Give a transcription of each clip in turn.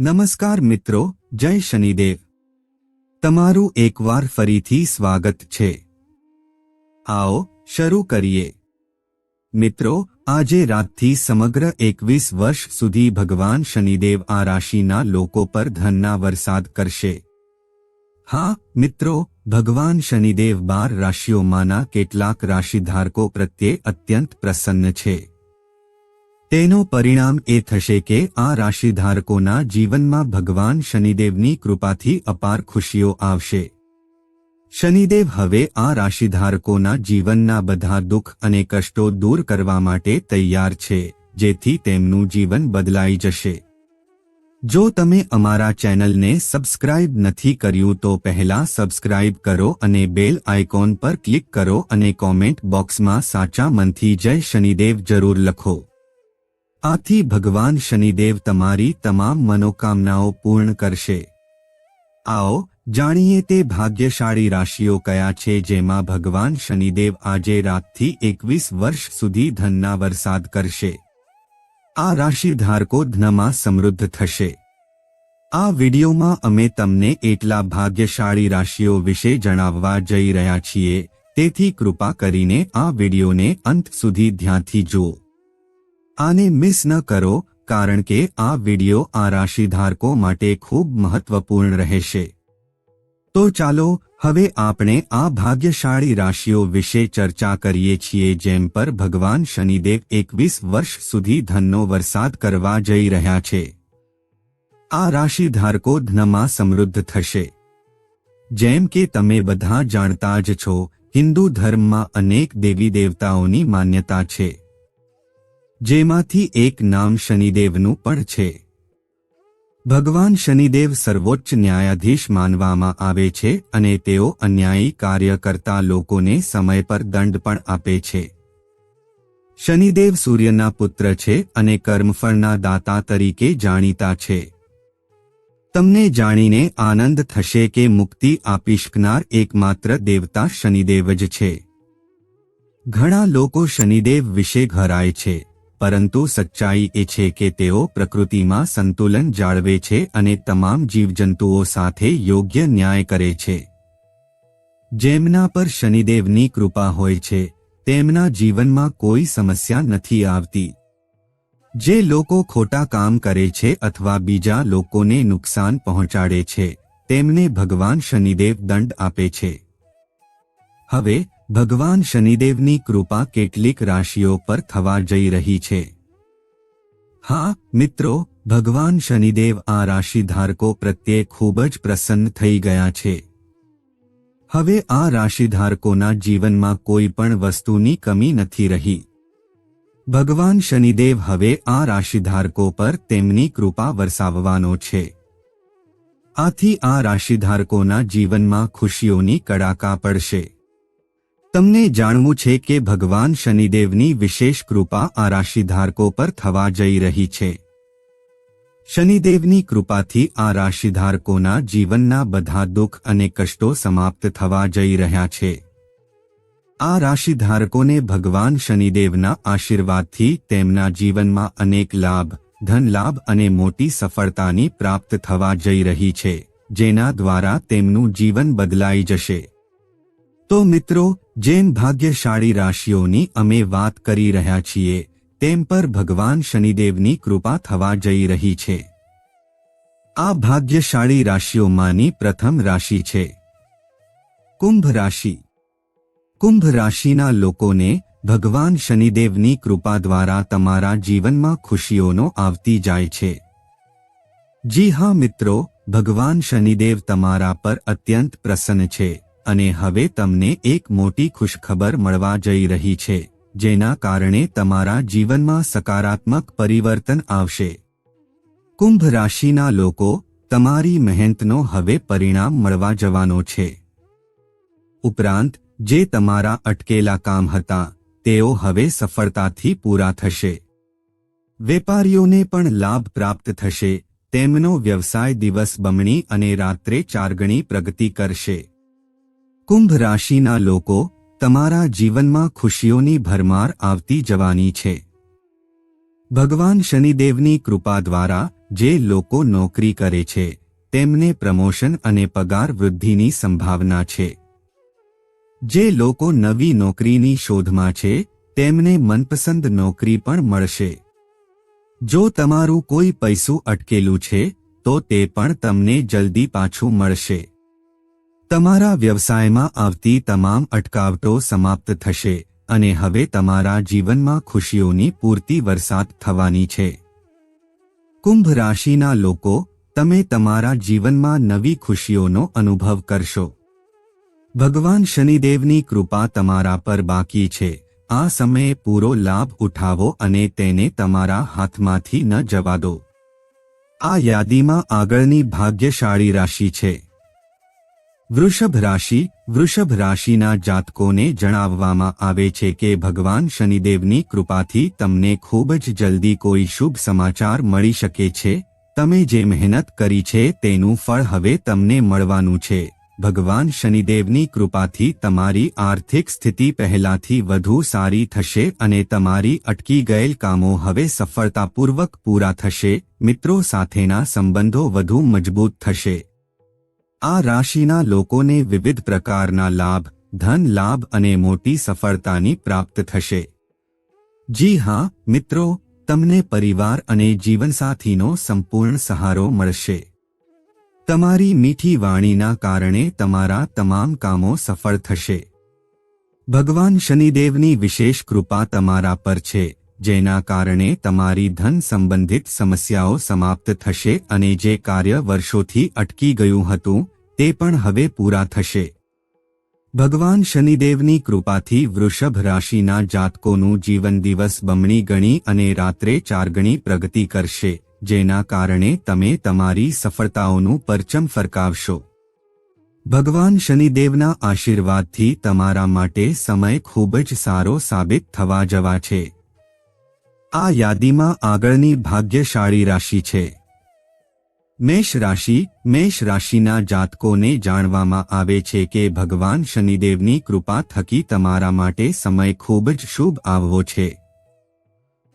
નમસ્કાર મિત્રો, જય શનિદેવ. તમારું એકવાર ફરીથી સ્વાગત છે. આવો, શરૂ કરીએ. મિત્રો, આજે રાતથી સમગ્ર એકવીસ વર્ષ સુધી ભગવાન શનિદેવ આ રાશિના લોકો પર ધનના વરસાદ કરશે. હા, મિત્રો, ભગવાન શનિદેવ બાર રાશિઓમાંના કેટલાક રાશિધારકો પ્રત્યે અત્યંત પ્રસન્ન છે. તેનો પરિણામ એ થશે કે આ રાશિધારકોના જીવનમાં ભગવાન શનિદેવની કૃપાથી અપાર ખુશીઓ આવશે. શનિદેવ હવે આ રાશિધારકોના જીવનના બધા દુઃખ અને કષ્ટો દૂર કરવા માટે તૈયાર છે, જેથી તેમનું જીવન બદલાઈ જશે. જો તમે અમારા ચેનલને સબસ્ક્રાઇબ નથી કર્યું તો પહેલા સબસ્ક્રાઇબ કરો અને બેલ આઇકોન પર ક્લિક કરો અને કોમેન્ટ બોક્સમાં સાચા મનથી જય શનિદેવ જરૂર લખો. આથી ભગવાન શનિદેવ તમારી તમામ મનોકામનાઓ પૂર્ણ કરશે. આવો, જાણીએ તે ભાગ્યશાળી રાશિઓ કયા છે જેમાં ભગવાન શનિદેવ આજે રાતથી એકવીસ વર્ષ સુધી ધનના વરસાદ કરશે. આ રાશિધારકો ધનમાં સમૃદ્ધ થશે. આ વિડિયોમાં અમે તમને એટલા ભાગ્યશાળી રાશિઓ વિશે જણાવવા જઈ રહ્યા છીએ, તેથી કૃપા કરીને આ વિડિયોને અંત સુધી ધ્યાનથી જુઓ. આને મિસ ન કરો, કારણ કે આ વિડિયો આ રાશિધારકો માટે ખૂબ મહત્વપૂર્ણ રહેશે. તો ચાલો, હવે આપણે આ ભાગ્યશાળી રાશિઓ વિશે ચર્ચા કરીએ છીએ જેમ પર ભગવાન શનિદેવ એકવીસ વર્ષ સુધી ધનનો વરસાદ કરવા જઈ રહ્યા છે. આ રાશિધારકો ધનમાં સમૃદ્ધ થશે. જેમ કે તમે બધા જાણતા જ છો, હિન્દુ ધર્મમાં અનેક દેવી દેવતાઓની માન્યતા છે. જેમાંથી એક નામ શનિદેવનું પણ છે. ભગવાન શનિદેવ સર્વોચ્ચ ન્યાયાધીશ માનવામાં આવે છે અને તેઓ અન્યાયી કાર્ય કરતા લોકોને સમય પર દંડ પણ આપે છે. શનિદેવ સૂર્યના પુત્ર છે અને કર્મફળના દાતા તરીકે જાણીતા છે. તમને જાણીને આનંદ થશે કે મુક્તિ આપી શકનાર એકમાત્ર દેવતા શનિદેવ જ છે. ઘણા લોકો શનિદેવ વિશે ઘરાય છે. પરંતુ સચ્ચાઈ એ છે કે તેઓ પ્રકૃતિમાં સંતુલન જાળવે છે અને તમામ જીવજંતુઓ સાથે યોગ્ય ન્યાય કરે છે. જેમના પર શનિદેવની કૃપા હોય છે, તેમના જીવનમાં કોઈ સમસ્યા નથી આવતી. જે લોકો ખોટા કામ કરે છે અથવા બીજા લોકોને નુકસાન પહોંચાડે છે, તેમને ભગવાન શનિદેવ દંડ આપે છે. હવે ભગવાન શનિદેવની કૃપા કેટલીક રાશિઓ પર થવા જઈ રહી છે. હા, મિત્રો, ભગવાન શનિદેવ આ રાશિધારકો પ્રત્યે ખૂબ જ પ્રસન્ન થઈ ગયા છે. હવે આ રાશિધારકોના જીવનમાં કોઈ પણ વસ્તુની કમી નથી રહી. ભગવાન શનિદેવ હવે આ રાશિધારકો પર તેમની કૃપા વરસાવવાનો છે. આથી આ રાશિધારકોના જીવનમાં ખુશીઓની કડાકા પડશે. તમને જાણવું છે કે ભગવાન શનિદેવની વિશેષ કૃપા આ રાશિધારકો પર થવા જઈ રહી છે. શનિદેવની કૃપાથી આ રાશિધારકોના જીવનના બધા દુઃખ અને કષ્ટો સમાપ્ત થવા જઈ રહ્યા છે. આ રાશિધારકોને ભગવાન શનિદેવના આશીર્વાદથી તેમના જીવનમાં અનેક લાભ, ધન લાભ અને મોટી સફળતાની પ્રાપ્ત થવા જઈ રહી છે, જેના દ્વારા તેમનું જીવન બદલાઈ જશે. તો મિત્રો જેમ ભાગ્યશાળી રાશિઓની અમે વાત કરી રહ્યા છીએ, તેમ પર ભગવાન શનિદેવની કૃપા થવા જઈ રહી છે. આ ભાગ્યશાળી રાશિઓમાંની પ્રથમ રાશિ છે. કુંભ રાશિ. કુંભ રાશિના લોકોને ભગવાન શનિદેવની કૃપા દ્વારા તમારા જીવનમાં ખુશીઓનો આવતી જાય છે. જી હા મિત્રો, ભગવાન શનિદેવ તમારા પર અત્યંત પ્રસન્ન છે. અને હવે તમને એક મોટી ખુશખબર મળવા જઈ રહી છે, જેના કારણે તમારા જીવનમાં સકારાત્મક પરિવર્તન આવશે. કુંભ રાશિના લોકો, તમારી મહેનતનો હવે પરિણામ મળવા જવાનો છે. ઉપરાંત, જે તમારા અટકેલા કામ હતા, તેઓ હવે સફળતાથી પૂરા થશે. વેપારીઓને પણ લાભ પ્રાપ્ત થશે, તેમનો વ્યવસાય દિવસ બમણી અને રાત્રે ચારગણી પ્રગતિ કરશે. કુંભ રાશિના લોકો તમારા જીવનમાં ખુશીઓની ભરમાર આવતી જવાની છે. ભગવાન શનિદેવની કૃપા દ્વારા જે લોકો નોકરી કરે છે, તેમને પ્રમોશન અને પગાર વૃદ્ધિની સંભાવના છે. જે લોકો નવી નોકરીની શોધમાં છે, તેમને મનપસંદ નોકરી પણ મળશે. જો તમારું કોઈ પૈસું અટકેલું છે, તો તે પણ તમને જલ્દી પાછું મળશે. તમારા વ્યવસાયમાં આવતી તમામ અટકાવટો સમાપ્ત થશે અને હવે તમારા જીવનમાં ખુશીઓની પૂરતી વરસાદ થવાની છે. કુંભ રાશિના લોકો, તમે તમારા જીવનમાં નવી ખુશીઓનો અનુભવ કરશો. ભગવાન શનિદેવની કૃપા તમારા પર બાકી છે. આ સમયે પૂરો લાભ ઉઠાવો અને તેને તમારા હાથમાંથી ન જવા દો. આ યાદીમાં આગળની ભાગ્યશાળી રાશિ છે. વૃષભ રાશિ વૃષભ રાશિના જાતકોને જણાવવામાં આવે છે કે ભગવાન શનિદેવની કૃપાથી તમને ખૂબ જ જલ્દી કોઈ શુભ સમાચાર મળી શકે છે. તમે જે મહેનત કરી છે તેનું ફળ હવે તમને મળવાનું છે. ભગવાન શનિદેવની કૃપાથી તમારી આર્થિક સ્થિતિ પહેલાથી વધુ સારી થશે અને તમારી અટકી ગયેલ કામો હવે સફળતાપૂર્વક પૂરા થશે. મિત્રો, સાથેના સંબંધો વધુ મજબૂત થશે. આ રાશિના લોકોને વિવિધ પ્રકારના લાભ, ધન લાભ અને મોટી સફળતાની પ્રાપ્ત થશે. જી હા, મિત્રો, તમને પરિવાર અને જીવનસાથીનો સંપૂર્ણ સહારો મળશે. તમારી મીઠી વાણીના કારણે તમારા તમામ કામો સફળ થશે. ભગવાન શનિદેવની વિશેષ કૃપા તમારા પર છે. જેના કારણે તમારી ધન સંબંધિત સમસ્યાઓ સમાપ્ત થશે અને જે કાર્ય વર્ષોથી અટકી ગયું હતું, તે પણ હવે પૂરા થશે. ભગવાન શનિદેવની કૃપાથી વૃષભ રાશિના જાતકોનું જીવન દિવસ બમણી ગણી અને રાત્રે ચાર ગણી પ્રગતિ કરશે, જેના કારણે તમે તમારી સફળતાઓનું પરચમ ફરકાવશો. ભગવાન શનિદેવના આશીર્વાદથી તમારા માટે સમય ખૂબ જ સારો સાબિત થવા જવા છે. આ યાદીમાં આગળની ભાગ્યશાળી રાશિ છે. મેષ રાશિ, મેષ રાશિના જાતકોને જાણવામાં આવે છે કે ભગવાન શનિદેવની કૃપા થકી તમારા માટે સમય ખૂબ જ શુભ આવવો છે.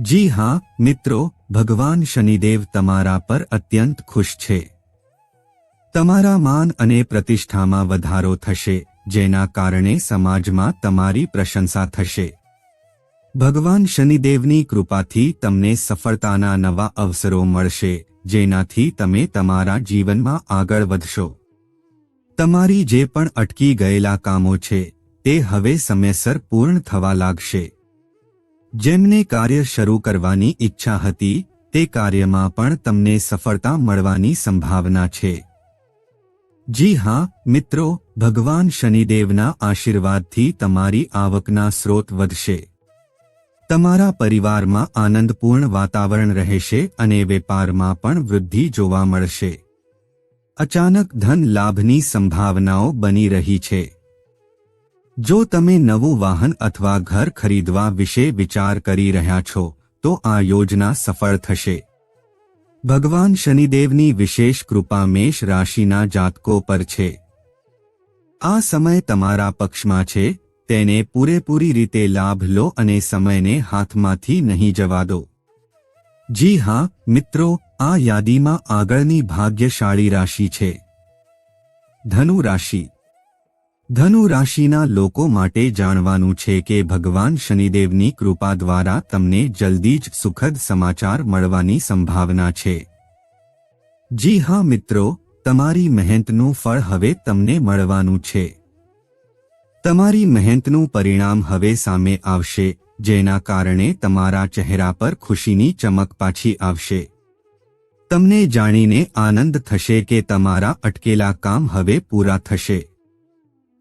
જી હા, મિત્રો, ભગવાન શનિદેવ તમારા પર અત્યંત ખુશ છે. તમારા માન અને પ્રતિષ્ઠામાં વધારો થશે, જેના કારણે સમાજમાં તમારી પ્રશંસા થશે. ભગવાન શનિદેવની કૃપાથી તમને સફળતાના નવા અવસરો મળશે, જેનાથી તમે તમારા જીવનમાં આગળ વધશો. તમારી જે પણ અટકી ગયેલા કામો છે, તે હવે સમયસર પૂર્ણ થવા લાગશે. જેમને કાર્ય શરૂ કરવાની ઈચ્છા હતી, તે કાર્યમાં પણ તમને સફળતા મળવાની સંભાવના છે. જી હા, મિત્રો, ભગવાન શનિદેવના આશીર્વાદથી તમારી આવકના સ્રોત વધશે. તમારા પરિવારમાં આનંદપૂર્ણ વાતાવરણ રહેશે અને વેપારમાં પણ વૃદ્ધિ જોવા મળશે. અચાનક ધન લાભની સંભાવનાઓ બની રહી છે. જો તમે નવું વાહન અથવા ઘર ખરીદવા વિશે વિચાર કરી રહ્યા છો, તો આ યોજના સફળ થશે. ભગવાન શનિદેવની વિશેષ કૃપા મેષ રાશિના જાતકો પર છે. આ સમય તમારા પક્ષમાં છે તેને પૂરેપૂરી રીતે લાભ લો અને સમયને હાથમાંથી નહીં જવા દો. જી હા, મિત્રો, આ યાદીમાં આગળની ભાગ્યશાળી રાશિ છે. ધનુ રાશિ. ધનુ રાશિના લોકો માટે જાણવાનું છે કે ભગવાન શનિદેવની કૃપા દ્વારા તમને જલ્દી જ સુખદ સમાચાર મળવાની સંભાવના છે. જી હા, મિત્રો, તમારી મહેનતનું ફળ હવે તમને મળવાનું છે. તમારી મહેનતનું પરિણામ હવે સામે આવશે, જેના કારણે તમારા ચહેરા પર ખુશીની ચમક પાછી આવશે. તમને જાણીને આનંદ થશે કે તમારા અટકેલા કામ હવે પૂરા થશે.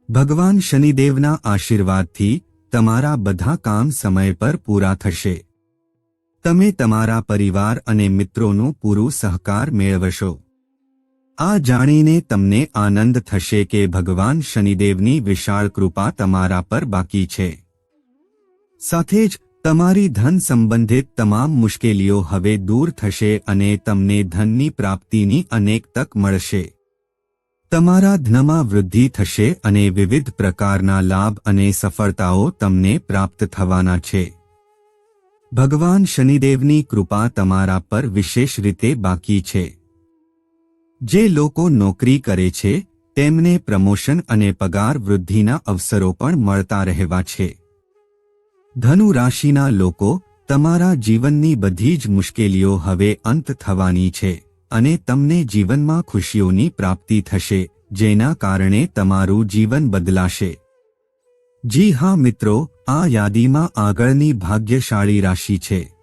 ભગવાન શનિદેવના આશીર્વાદથી તમારા બધા કામ સમય પર પૂરા થશે. તમે તમારા પરિવાર અને મિત્રોનું પૂરો સહકાર મેળવશો. આ જાણીને તમને આનંદ થશે કે ભગવાન શનિદેવની વિશાળ કૃપા તમારા પર બાકી છે. સાથે જ, તમારી ધન સંબંધિત તમામ મુશ્કેલીઓ હવે દૂર થશે અને તમને ધનની પ્રાપ્તિની અનેક તક મળશે. તમારા ધનમાં વૃદ્ધિ થશે અને વિવિધ પ્રકારના લાભ અને સફળતાઓ તમને પ્રાપ્ત થવાના છે. ભગવાન શનિદેવની કૃપા તમારા પર વિશેષ રીતે બાકી છે. જે લોકો નોકરી કરે છે, તેમને પ્રમોશન અને પગાર વૃદ્ધિના અવસરો પણ મળતા રહેવા છે. ધનુ રાશિના લોકો તમારા જીવનની બધી જ મુશ્કેલીઓ હવે અંત થવાની છે અને તમને જીવનમાં ખુશીઓની પ્રાપ્તિ થશે, જેના કારણે તમારું જીવન બદલાશે. જી હા મિત્રો, આ યાદીમાં આગળની ભાગ્યશાળી રાશિ છે.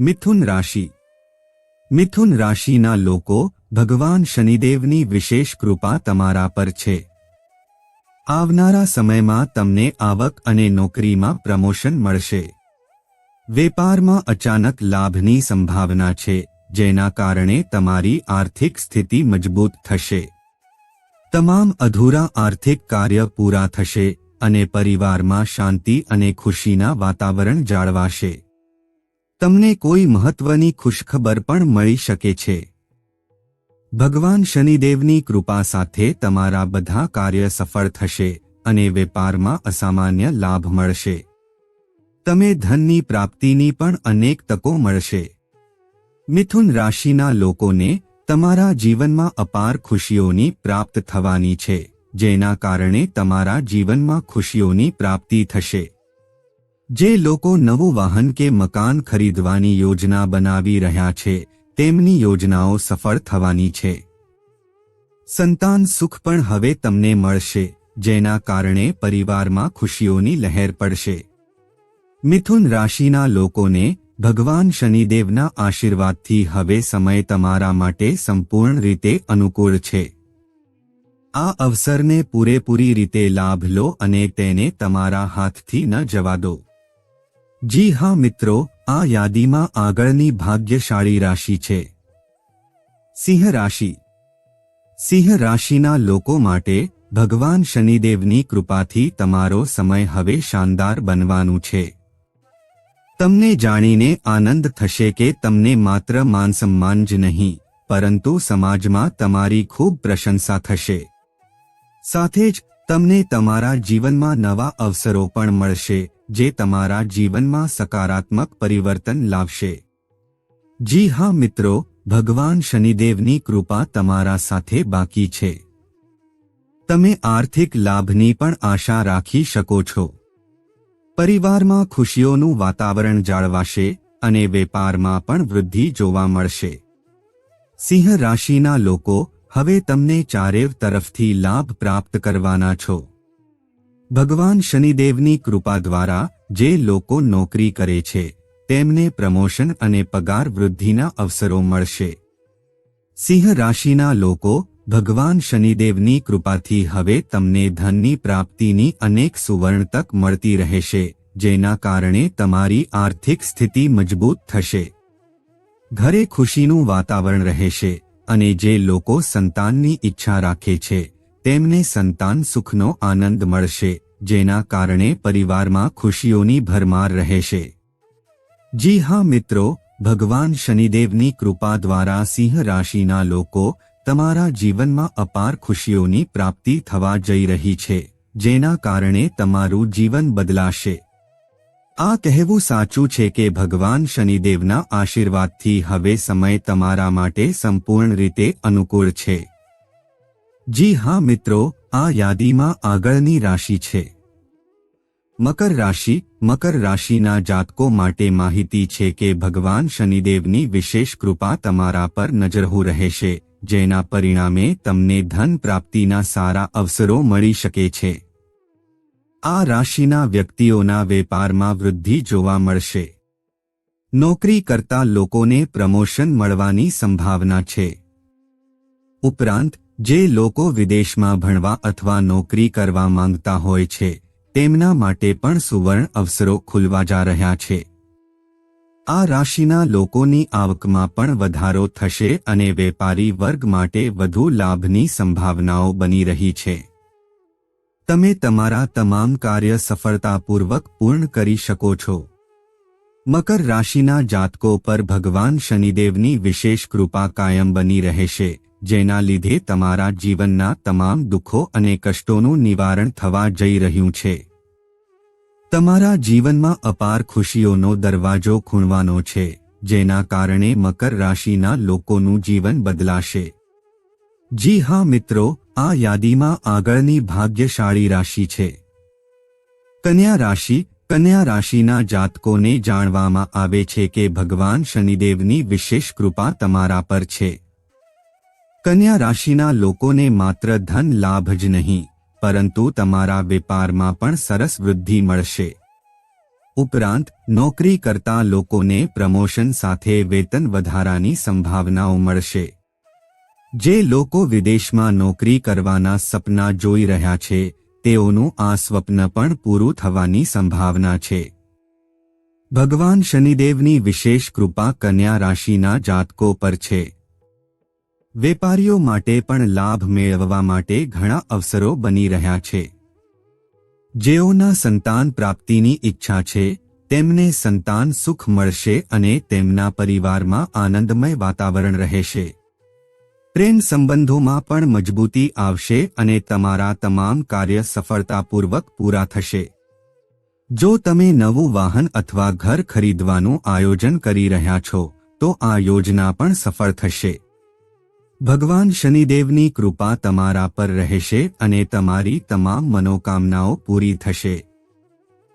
મિથુન રાશિ. મિથુન રાશિના લોકો ભગવાન શનિદેવની વિશેષ કૃપા તમારા પર છે. આવનારા સમયમાં તમને આવક અને નોકરીમાં પ્રમોશન મળશે. વેપારમાં અચાનક લાભની સંભાવના છે, જેના કારણે તમારી આર્થિક સ્થિતિ મજબૂત થશે. તમામ અધૂરા આર્થિક કાર્ય પૂરા થશે અને પરિવારમાં શાંતિ અને ખુશીના વાતાવરણ જાળવાશે. તમને કોઈ મહત્વની ખુશખબર પણ મળી શકે છે. ભગવાન શનિદેવની કૃપા સાથે તમારા બધા કાર્ય સફળ થશે અને વેપારમાં અસામાન્ય લાભ મળશે. તમે ધનની પ્રાપ્તિની પણ અનેક તકો મળશે. મિથુન રાશિના લોકોને તમારા જીવનમાં અપાર ખુશીઓની પ્રાપ્ત થવાની છે, જેના કારણે તમારા જીવનમાં ખુશીઓની પ્રાપ્તિ થશે. જે લોકો નવું વાહન કે મકાન ખરીદવાની યોજના બનાવી રહ્યા છે તેમની યોજનાઓ સફળ થવાની છે. સંતાન સુખ પણ હવે તમને મળશે, જેના કારણે પરિવારમાં ખુશીઓની લહેર પડશે. મિથુન રાશિના લોકોને ભગવાન શનિદેવના આશીર્વાદથી હવે સમય તમારા માટે સંપૂર્ણ રીતે અનુકૂળ છે. આ અવસરને પૂરેપૂરી રીતે લાભ લો અને તેને તમારા હાથથી ન જવા દો. જી હા મિત્રો આ યાદીમાં આગળની ભાગ્યશાળી રાશિ છે. સિંહ રાશિ. સિંહ રાશિના લોકો માટે ભગવાન શનિદેવની કૃપાથી તમારો સમય હવે શાનદાર બનવાનું છે. તમને જાણીને આનંદ થશે કે તમને માત્ર માનસમ્માન જ નહીં, પરંતુ સમાજમાં તમારી ખૂબ પ્રશંસા થશે. સાથે જ તમને તમારા જીવનમાં નવા અવસરો પણ મળશે. જે તમારા જીવનમાં સકારાત્મક પરિવર્તન લાવશે. જી હા મિત્રો, ભગવાન શનિદેવની કૃપા તમારા સાથે બાકી છે. તમે આર્થિક લાભની પણ આશા રાખી શકો છો. પરિવારમાં ખુશીઓનું વાતાવરણ જાળવાશે અને વેપારમાં પણ વૃદ્ધિ જોવા મળશે. સિંહ રાશિના લોકો, હવે તમને ચારેવ તરફથી લાભ પ્રાપ્ત કરવાના છો. ભગવાન શનિદેવની કૃપા દ્વારા જે લોકો નોકરી કરે છે, તેમને પ્રમોશન અને પગાર વૃદ્ધિના અવસરો મળશે. સિંહ રાશિના લોકો, ભગવાન શનિદેવની કૃપાથી હવે તમને ધનની પ્રાપ્તિની અનેક સુવર્ણ તક મળતી રહેશે, જેના કારણે તમારી આર્થિક સ્થિતિ મજબૂત થશે. ઘરે ખુશીનું વાતાવરણ રહેશે અને જે લોકો સંતાનની ઈચ્છા રાખે છે તેમને સંતાન સુખનો આનંદ મળશે, જેના કારણે પરિવારમાં ખુશીઓની ભરમાર રહેશે. જી હા મિત્રો, ભગવાન શનિદેવની કૃપા દ્વારા સિંહ રાશિના લોકો તમારા જીવનમાં અપાર ખુશીઓની પ્રાપ્તિ થવા જઈ રહી છે, જેના કારણે તમારું જીવન બદલાશે. આ કહેવું સાચું છે કે ભગવાન શનિદેવના આશીર્વાદથી હવે સમય તમારા માટે સંપૂર્ણ રીતે અનુકૂળ છે. જી હા મિત્રો, આ યાદીમાં આગળની રાશિ છે. મકર રાશિ, મકર રાશિના જાતકો માટે માહિતી છે કે ભગવાન શનિદેવની વિશેષ કૃપા તમારા પર નજરહુ રહેશે, જેના પરિણામે તમને ધન પ્રાપ્તિના સારા અવસરો મળી શકે છે. આ રાશિના વ્યક્તિઓના વેપારમાં વૃદ્ધિ જોવા મળશે. નોકરી કરતા લોકોને પ્રમોશન મળવાની સંભાવના છે. ઉપરાંત જે લોકો વિદેશમાં ભણવા અથવા નોકરી કરવા માંગતા હોય છે, તેમના માટે પણ સુવર્ણ અવસરો ખુલવા જા રહ્યા છે. આ રાશિના લોકોની આવકમાં પણ વધારો થશે અને વેપારી વર્ગ માટે વધુ લાભની સંભાવનાઓ બની રહી છે. તમે તમારા તમામ કાર્ય સફળતાપૂર્વક પૂર્ણ કરી શકો છો. મકર રાશિના જાતકો પર ભગવાન શનિદેવની વિશેષ કૃપા કાયમ બની રહેશે. જેના લીધે તમારા જીવનના તમામ દુઃખો અને કષ્ટોનું નિવારણ થવા જઈ રહ્યું છે. તમારા જીવનમાં અપાર ખુશીઓનો દરવાજો ખૂણવાનો છે, જેના કારણે મકર રાશિના લોકોનું જીવન બદલાશે. જી હા મિત્રો, આ યાદીમાં આગળની ભાગ્યશાળી રાશિ છે. કન્યા રાશિ, કન્યા રાશિના જાતકોને જાણવામાં આવે છે કે ભગવાન શનિદેવની વિશેષ કૃપા તમારા પર છે. કન્યા રાશિના લોકોને માત્ર ધન લાભ જ નહીં, પરંતુ તમારા વેપારમાં પણ સરસ વૃદ્ધિ મળશે. ઉપરાંત નોકરી કરતા લોકોને પ્રમોશન સાથે વેતન વધારાની સંભાવનાઓ મળશે. જે લોકો વિદેશમાં નોકરી કરવાના સપના જોઈ રહ્યા છે, તેઓનું આ સ્વપ્ન પણ પૂરું થવાની સંભાવના છે. ભગવાન શનિદેવની વિશેષ કૃપા કન્યા રાશિના જાતકો પર છે. વેપારીઓ માટે પણ લાભ મેળવવા માટે ઘણા અવસરો બની રહ્યા છે. જેઓના સંતાન પ્રાપ્તિની ઈચ્છા છે, તેમને સંતાન સુખ મળશે અને તેમના પરિવારમાં આનંદમય વાતાવરણ રહેશે. પ્રેમ સંબંધોમાં પણ મજબૂતી આવશે અને તમારા તમામ કાર્ય સફળતાપૂર્વક પૂરા થશે. જો તમે નવું વાહન અથવા ઘર ખરીદવાનું આયોજન કરી રહ્યા છો, તો આ યોજના પણ સફળ થશે. ભગવાન શનિદેવની કૃપા તમારા પર રહેશે અને તમારી તમામ મનોકામનાઓ પૂરી થશે.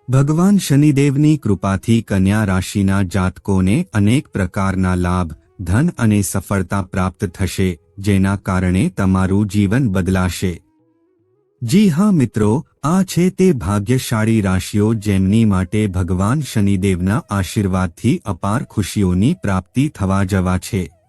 ભગવાન શનિદેવની કૃપાથી કન્યા રાશિના જાતકોને અનેક પ્રકારના લાભ, ધન અને સફળતા પ્રાપ્ત થશે, જેના કારણે તમારું જીવન બદલાશે. જી હા મિત્રો, આ છે તે ભાગ્યશાળી રાશિઓ જેમની માટે ભગવાન શનિદેવના આશીર્વાદથી અપાર ખુશીઓની પ્રાપ્તિ થવા જવા છે.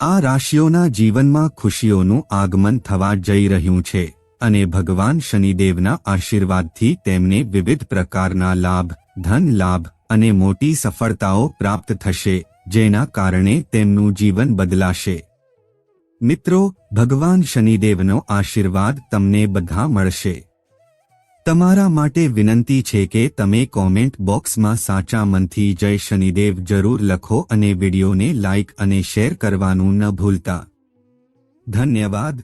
આ રાશિઓના જીવનમાં ખુશીઓનું આગમન થવા જઈ રહ્યું છે અને ભગવાન શનિદેવના આશીર્વાદથી તેમને વિવિધ પ્રકારના લાભ, ધન લાભ અને મોટી સફળતાઓ પ્રાપ્ત થશે, જેના કારણે તેમનું જીવન બદલાશે. મિત્રો, ભગવાન શનિદેવનો આશીર્વાદ તમને બધા મળશે. તમારા માટે વિનંતી છે કે તમે કોમેન્ટ બોક્સમાં સાચા મનથી જય શનિદેવ જરૂર લખો અને વિડીયોને લાઇક અને શેર કરવાનું ન ભૂલતા. ધન્યવાદ.